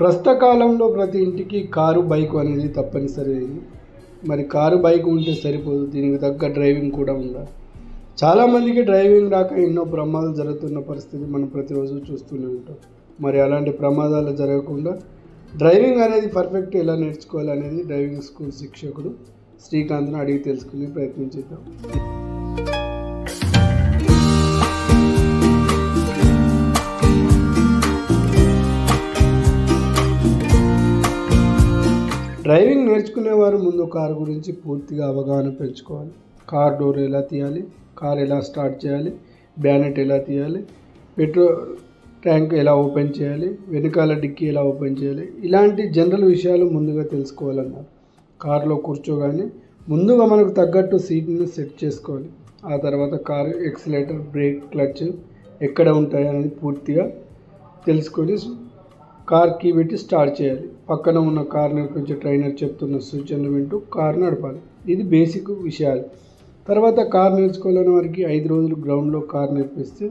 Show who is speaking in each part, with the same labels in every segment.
Speaker 1: ప్రస్తుత కాలంలో ప్రతి ఇంటికి కారు బైక్ అనేది తప్పనిసరి. అయింది మరి కారు బైక్ ఉంటే సరిపోదు. దీనికి తగ్గ డ్రైవింగ్ కూడా ఉండాలి. చాలామందికి డ్రైవింగ్ రాక ఎన్నో ప్రమాదాలు జరుగుతున్న పరిస్థితి మనం ప్రతిరోజు చూస్తూనే ఉంటాం. మరి అలాంటి ప్రమాదాలు జరగకుండా డ్రైవింగ్ అనేది పర్ఫెక్ట్ ఎలా నేర్చుకోవాలి అనేది డ్రైవింగ్ స్కూల్ శిక్షకుడు శ్రీకాంత్ను అడిగి తెలుసుకునే ప్రయత్నం చేద్దాం. డ్రైవింగ్ నేర్చుకునేవారు ముందు కారు గురించి పూర్తిగా అవగాహన పెంచుకోవాలి. కార్ డోర్ ఎలా తీయాలి? కార్ ఎలా స్టార్ట్ చేయాలి? బ్యానెట్ ఎలా తీయాలి? పెట్రోల్ ట్యాంక్ ఎలా ఓపెన్ చేయాలి? వెనకాల డిక్కీ ఎలా ఓపెన్ చేయాలి? ఇలాంటి జనరల్ విషయాలు ముందుగా తెలుసుకోవాలన్నారు. కారులో కూర్చోగానే ముందుగా మనకు తగ్గట్టు సీట్ని సెట్ చేసుకోవాలి. ఆ తర్వాత కారు ఎక్సిలేటర్ బ్రేక్ క్లచ్ ఎక్కడ ఉంటాయి అనేది పూర్తిగా తెలుసుకొని కార్ కీ పెట్టి స్టార్ట్ చేయాలి. పక్కన ఉన్న కార్ నడిపించే ట్రైనర్ చెప్తున్న సూచనలు వింటూ కార్ నడపాలి. ఇది బేసిక్ విషయాలు. తర్వాత కార్ నేర్చుకోలేని వారికి ఐదు రోజులు గ్రౌండ్లో కార్ నేర్పిస్తే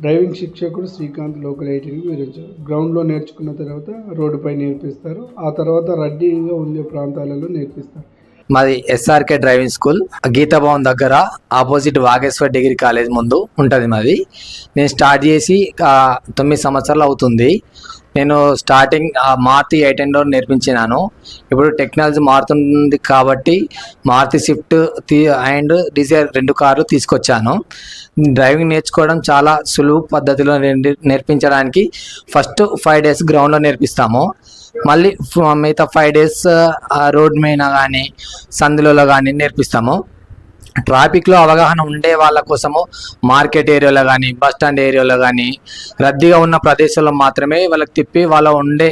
Speaker 1: డ్రైవింగ్ శిక్షకుడు శ్రీకాంత్ లోకల్ ఐటీని వివరించారు. గ్రౌండ్లో నేర్చుకున్న తర్వాత రోడ్డుపై నేర్పిస్తారు. ఆ తర్వాత రద్దీగా ఉండే ప్రాంతాలలో నేర్పిస్తారు.
Speaker 2: మాది SRK driving school Geeta Bhavan దగ్గర ఆపోజిట్ వాగేశ్వర్ డిగ్రీ కాలేజ్ ముందు ఉంటుంది మాది. నేను స్టార్ట్ చేసి తొమ్మిది సంవత్సరాలు అవుతుంది. నేను స్టార్టింగ్ మారుతి ఎయిట్ హండ్రెడ్ నేర్పించినాను. ఇప్పుడు టెక్నాలజీ మారుతుంది కాబట్టి మారుతి స్విఫ్ట్ తీ అండ్ డిజైర్ రెండు కార్లు తీసుకొచ్చాను. డ్రైవింగ్ నేర్చుకోవడం చాలా సులువు పద్ధతిలో నేర్పించడానికి ఫస్ట్ ఫైవ్ డేస్ గ్రౌండ్లో నేర్పిస్తాము. మళ్ళీ మిగతా ఫైవ్ డేస్ రోడ్ మీద కానీ సందులలో కానీ నేర్పిస్తాము. ట్రాఫిక్లో అవగాహన ఉండే వాళ్ళ కోసము మార్కెట్ ఏరియాలో కానీ బస్ స్టాండ్ ఏరియాలో కానీ రద్దీగా ఉన్న ప్రదేశంలో మాత్రమే వాళ్ళకి తిప్పి వాళ్ళ ఉండే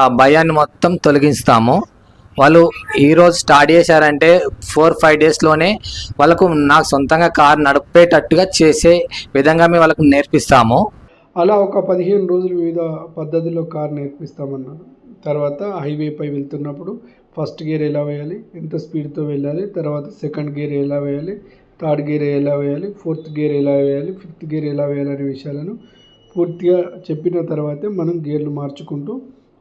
Speaker 2: ఆ భయాన్ని మొత్తం తొలగిస్తాము. వాళ్ళు ఈరోజు స్టార్ట్ చేశారంటే ఫోర్ ఫైవ్ డేస్లోనే వాళ్ళకు నాకు సొంతంగా కార్ నడిపేటట్టుగా చేసే విధంగా మేము వాళ్ళకు నేర్పిస్తాము.
Speaker 1: అలా ఒక పదిహేను రోజులు వివిధ పద్ధతిలో కారు నేర్పిస్తామన్నారు. తర్వాత హైవేపై వెళ్తున్నప్పుడు ఫస్ట్ గేర్ ఎలా వేయాలి ఎంత స్పీడ్తో వెళ్ళాలి తర్వాత సెకండ్ గేర్ ఎలా వేయాలి థర్డ్ గేర్ ఎలా వేయాలి ఫోర్త్ గేర్ ఎలా వేయాలి ఫిఫ్త్ గేర్ ఎలా వేయాలి అనే విషయాలను పూర్తిగా చెప్పిన తర్వాతే మనం గేర్లు మార్చుకుంటూ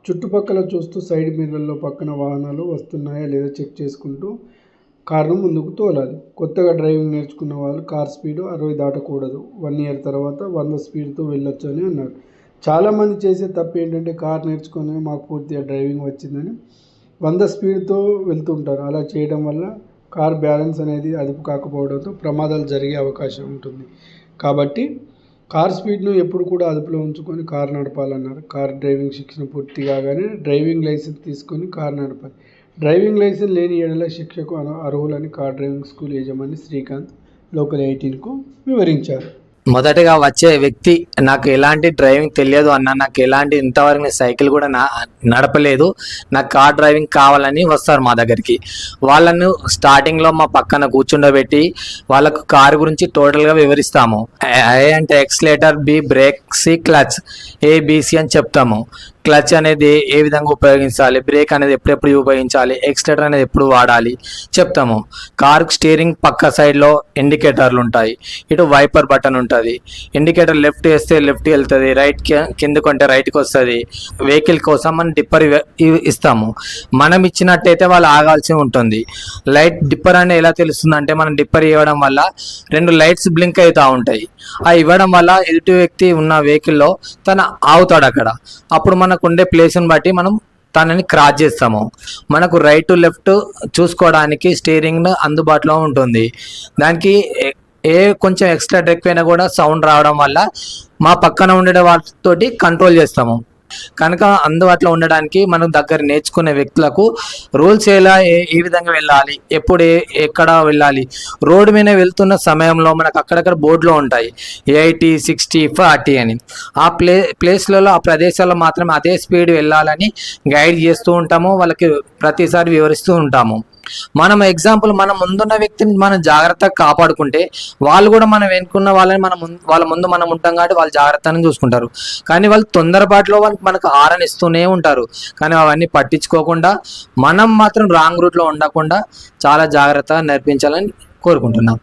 Speaker 1: చుట్టుపక్కల చూస్తూ సైడ్ మిర్రర్లో పక్కన వాహనాలు వస్తున్నాయా లేదా చెక్ చేసుకుంటూ కారును ముందుకు తోలాలి. కొత్తగా డ్రైవింగ్ నేర్చుకున్న వాళ్ళు కార్ స్పీడ్ అరవై దాటకూడదు. వన్ ఇయర్ తర్వాత వంద స్పీడ్తో వెళ్ళొచ్చు అని అన్నారు. చాలామంది చేసే తప్పు ఏంటంటే కార్ నేర్చుకొని మాకు పూర్తిగా డ్రైవింగ్ వచ్చిందని వంద స్పీడ్తో వెళ్తుంటారు. అలా చేయడం వల్ల కార్ బ్యాలెన్స్ అనేది అదుపు కాకపోవడంతో ప్రమాదాలు జరిగే అవకాశం ఉంటుంది. కాబట్టి కార్ స్పీడ్ను ఎప్పుడు కూడా అదుపులో ఉంచుకొని కార్ నడపాలన్నారు. కార్ డ్రైవింగ్ శిక్షణ పూర్తి కాగానే డ్రైవింగ్ లైసెన్స్ తీసుకొని కార్ నడపాలి. డ్రైవింగ్ లైసెన్స్ లేని ఏడల శిక్షకు అర్హులని కార్ డ్రైవింగ్ స్కూల్ యజమాని శ్రీకాంత్ లోకల్ ఎయిటీన్కు వివరించారు.
Speaker 2: మొదటగా వచ్చే వ్యక్తి నాకు ఎలాంటి డ్రైవింగ్ తెలియదు అన్న నాకు ఎలాంటి ఇంతవరకు నేను సైకిల్ కూడా నా నడపలేదు. నాకు కార్ డ్రైవింగ్ కావాలని వస్తారు మా దగ్గరికి. వాళ్ళను స్టార్టింగ్లో మా పక్కన కూర్చుండబెట్టి వాళ్ళకు కార్ గురించి టోటల్గా వివరిస్తాము. ఏ అంటే accelerator B brake C clutch ABC అని చెప్తాము. క్లచ్ అనేది ఏ విధంగా ఉపయోగించాలి? బ్రేక్ అనేది ఎప్పుడెప్పుడు ఉపయోగించాలి? ఎక్స్లేటర్ అనేది ఎప్పుడు వాడాలి? చెప్తాము. కార్ స్టీరింగ్ పక్క సైడ్లో ఇండికేటర్లు ఉంటాయి. ఇటు వైపర్ బటన్ ఉంటుంది. ఇండికేటర్ లెఫ్ట్ వేస్తే లెఫ్ట్ వెళ్తుంది. రైట్ కిందకు అంటే రైట్కి వస్తుంది. వెహికల్ కోసం మనం డిప్పర్ ఇస్తాము. మనం ఇచ్చినట్టయితే వాళ్ళు ఆగాల్సి ఉంటుంది. లైట్ డిప్పర్ అనేది ఎలా తెలుస్తుంది అంటే మనం డిప్పర్ ఇవ్వడం వల్ల రెండు లైట్స్ బ్లింక్ అవుతూ ఉంటాయి. ఆ ఇవ్వడం వల్ల ఎదుటి వ్యక్తి ఉన్న వెహికల్లో తన ఆగుతాడు అక్కడ. అప్పుడు మనకు ఉండే ప్లేస్ని బట్టి మనం తనని క్రాస్ చేస్తాము. మనకు రైట్ లెఫ్ట్ చూసుకోవడానికి స్టీరింగ్ అందుబాటులో ఉంటుంది. దానికి ఏ- కొంచెం ఎక్స్ట్రా ఎక్కువైనా కూడా సౌండ్ రావడం వల్ల మా పక్కన ఉండే వాటితోటి కంట్రోల్ చేస్తాము. కనుక అందుబాటులో ఉండడానికి మనం దగ్గర నేర్చుకునే వ్యక్తులకు రూల్స్ ఎలా ఏ విధంగా వెళ్ళాలి ఎప్పుడు ఎక్కడ వెళ్ళాలి రోడ్డు మీద వెళ్తున్న సమయంలో మనకు అక్కడక్కడ బోర్డులో ఉంటాయి ఎయిటీ సిక్స్టీ ఫార్టీ అని. ఆ ప్లే ప్లేస్లలో ఆ ప్రదేశాల్లో మాత్రం అదే స్పీడ్ వెళ్ళాలని గైడ్ చేస్తూ ఉంటాము వాళ్ళకి ప్రతిసారి వివరిస్తూ ఉంటాము. మనం ఎగ్జాంపుల్ మన ముందున్న వ్యక్తిని మనం జాగ్రత్తగా కాపాడుకుంటే వాళ్ళు కూడా మనం వెనుకున్న వాళ్ళని మనం ముందు- వాళ్ళ ముందు మనం ఉంటాం కాబట్టి వాళ్ళు జాగ్రత్తగా చూసుకుంటారు. కానీ వాళ్ళు తొందరపాటులో వాళ్ళకి మనకు ఆరని ఇస్తూనే ఉంటారు. కానీ అవన్నీ పట్టించుకోకుండా మనం మాత్రం రాంగ్ రూట్లో ఉండకుండా చాలా జాగ్రత్తగా నేర్పించాలని కోరుకుంటున్నాం.